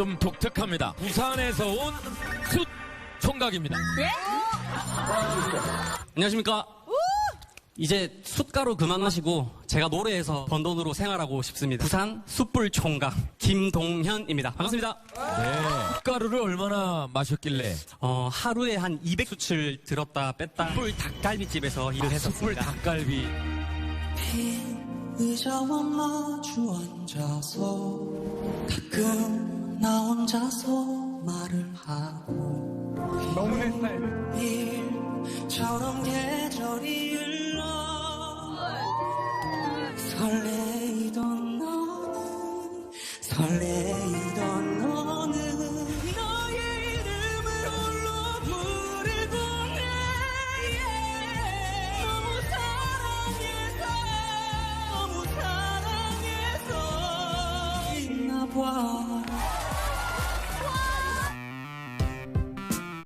좀 독특합니다. 부산에서 온 숯 총각입니다. 안녕하십니까. 이제 숯가루 그만 마시고 제가 노래에서 번 돈으로 생활하고 싶습니다. 부산 숯불 총각 김동현입니다. 반갑습니다. 네. 가루를 얼마나 마셨길래 어, 하루에 한 200숯을 들었다 뺐다 숯불 닭갈비집에서 일을 숯불 했었습니다. 닭갈비. 의자와 마주 앉아서 가끔 나 혼자서 말을 하고 너무 내 스타일 처럼 계절이 흘러 설레이던 너는 설레이던 너는 너의 이름을 홀로 부르던 내 너무 사랑해서 너무 사랑해서. 있나 봐